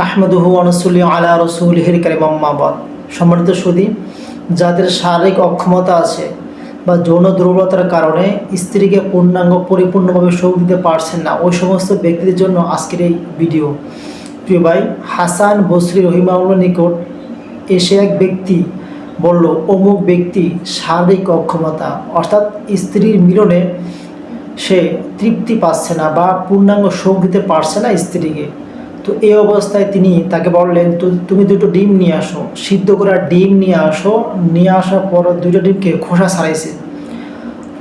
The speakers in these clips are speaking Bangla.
নাহমদুহু আনসুল্লি আলা রসুল হির কারিমাম্মাবাদ সম্মানিত সুদী যাদের শারীরিক অক্ষমতা আছে বা যৌন দুর্বলতার কারণে স্ত্রীকে পূর্ণাঙ্গ, পরিপূর্ণভাবে সুখ দিতে পারছেন না, ওই সমস্ত ব্যক্তিদের জন্য আজকের এই ভিডিও। প্রিয় ভাই, হাসান বসরি রহিমাউল্লাহ নিকট এসে এক ব্যক্তি বলল, অমুক ব্যক্তি শারীরিক অক্ষমতা, অর্থাৎ স্ত্রীর মিলনে সে তৃপ্তি পাচ্ছে না বা পূর্ণাঙ্গ সুখ দিতে পারছে না স্ত্রীকে। তো এই অবস্থায় তিনি তাকে বললেন, "তু- তুমি দুটো ডিম নিয়ে আসো। সিদ্ধ করা ডিম নিয়ে আসো। নিয়ে আসার পর দুটো ডিমকে খোসা ছাড়াইছে।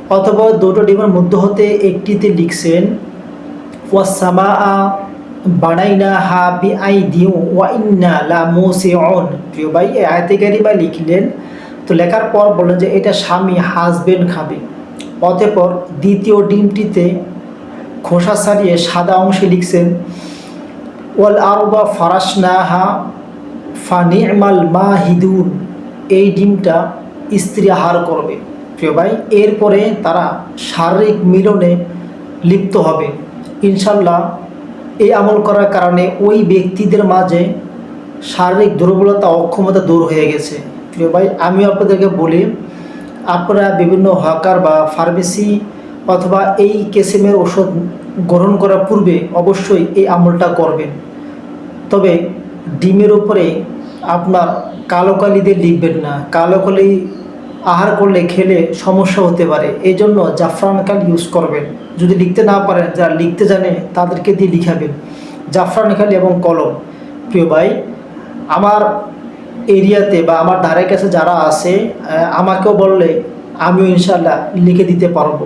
অথবা দুটো ডিমের মধ্য হতে একটিতে লিখছেন বানাইনা আই দিউ লা লিখলেন, তো লেখার পর বললেন যে এটা স্বামী হাজবেন্ড খাবে। অতঃপর দ্বিতীয় ডিমটিতে খোসা ছাড়িয়ে সাদা অংশে লিখছেন ওয়াল আরবা ফারাসনাহা ফানিমাল মাহিদুন। এই ডিমটা স্ত্রী আহার করবে। প্রিয় ভাই, এরপরে তারা শারীরিক মিলনে লিপ্ত হবে। ইনশাল্লাহ এই আমল করার কারণে ওই ব্যক্তিদের মাঝে শারীরিক দুর্বলতা অক্ষমতা দূর হয়ে গেছে। প্রিয় ভাই আমি আপনাদেরকে বলি, আপনারা বিভিন্ন হকার বা ফার্মেসি অথবা এই কেসিমের ওষুধ গ্রহণ করার পূর্বে অবশ্যই এই আমলটা করবেন। তবে ডিমের ওপরে আপনার কালো কালি দিয়ে লিখবেন না। কালো কালি আহার করলে খেলে সমস্যা হতে পারে। এই জন্য জাফরান কাল ইউজ করবেন। যদি লিখতে না পারেন, যারা লিখতে জানে তাদেরকে দিয়ে লিখাবেন। জাফরান কালি এবং কলম। প্রিয় ভাই, আমার এরিয়াতে বা আমার ধারে কাছে যারা আছে আমাকেও বললে আমিও ইনশাল্লাহ লিখে দিতে পারব।